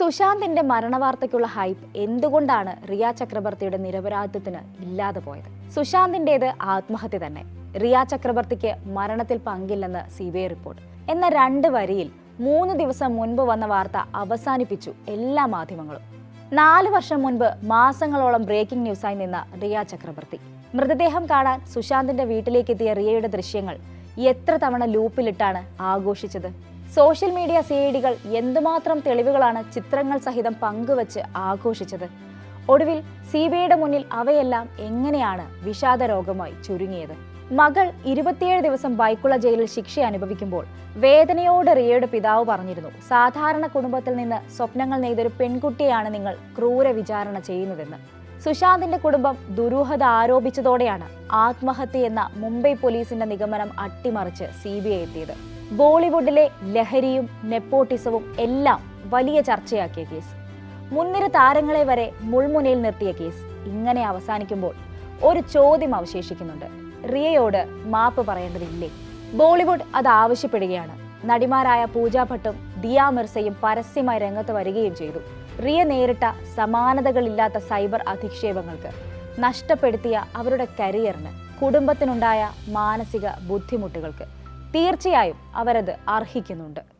സുശാന്തിന്റെ മരണവാർത്തയ്ക്കുള്ള hype എന്തുകൊണ്ടാണ് റിയ ചക്രവർത്തിയുടെ നിരപരാധിത്വത്തിന് ഇല്ലാതെ പോയത്? സുശാന്തിന്റേത് ആത്മഹത്യ തന്നെ. റിയ ചക്രവർത്തിക്ക് മരണത്തിൽ പങ്കില്ലെന്ന് സി ബി ഐ റിപ്പോർട്ട്. എന്ന രണ്ട് വരിയിൽ മൂന്ന് ദിവസം മുൻപ് വന്ന വാർത്ത അവസാനിപ്പിച്ചു എല്ലാ മാധ്യമങ്ങളും. നാല് വർഷം മുൻപ് മാസങ്ങളോളം ബ്രേക്കിംഗ് ന്യൂസായി നിന്ന റിയ ചക്രവർത്തി മൃതദേഹം കാണാൻ സുശാന്തിന്റെ വീട്ടിലേക്കെത്തിയ റിയയുടെ ദൃശ്യങ്ങൾ എത്ര തവണ ലൂപ്പിലിട്ടാണ് ആഘോഷിച്ചത്? സോഷ്യൽ മീഡിയ സി ഐ ഡികൾ എന്തുമാത്രം തെളിവുകളാണ് ചിത്രങ്ങൾ സഹിതം പങ്കുവച്ച് ആഘോഷിച്ചത്? ഒടുവിൽ സി ബി ഐയുടെ മുന്നിൽ അവയെല്ലാം എങ്ങനെയാണ് വിഷാദ രോഗമായി ചുരുങ്ങിയത്? മകൾ ഇരുപത്തിയേഴ് ദിവസം ബൈക്കുള്ള ജയിലിൽ ശിക്ഷ അനുഭവിക്കുമ്പോൾ വേദനയോട് റിയയുടെ പിതാവ് പറഞ്ഞിരുന്നു സാധാരണ കുടുംബത്തിൽ നിന്ന് സ്വപ്നങ്ങൾ നെയ്തൊരു പെൺകുട്ടിയാണ് നിങ്ങൾ ക്രൂര വിചാരണ ചെയ്യുന്നതെന്ന്. സുശാന്തിന്റെ കുടുംബം ദുരൂഹത ആരോപിച്ചതോടെയാണ് ആത്മഹത്യ എന്ന മുംബൈ പോലീസിന്റെ നിഗമനം അട്ടിമറിച്ച് സി ബി ഐ എത്തിയത്. ബോളിവുഡിലെ ലഹരിയും നെപ്പോട്ടിസവും എല്ലാം വലിയ ചർച്ചയാക്കിയ കേസ്. മുൻനിര താരങ്ങളെ വരെ മുൾമുനയിൽ നിർത്തിയ കേസ് ഇങ്ങനെ അവസാനിക്കുമ്പോൾ ഒരു ചോദ്യം അവശേഷിക്കുന്നുണ്ട്. റിയയോട് മാപ്പ് പറയേണ്ടതില്ലേ? ബോളിവുഡ് അത് ആവശ്യപ്പെടുകയാണ്. നടിമാരായ പൂജ ഭട്ടും ദിയ മിർസയും പരസ്യമായി രംഗത്ത് വരികയും ചെയ്തു. റിയ നേരിട്ട സമാനതകളില്ലാത്ത സൈബർ അധിക്ഷേപങ്ങൾക്ക് നഷ്ടപ്പെടുത്തിയ അവരുടെ കരിയറിന് കുടുംബത്തിനുണ്ടായ മാനസിക ബുദ്ധിമുട്ടുകൾക്ക് തീർച്ചയായും അവരത് അർഹിക്കുന്നുണ്ട്.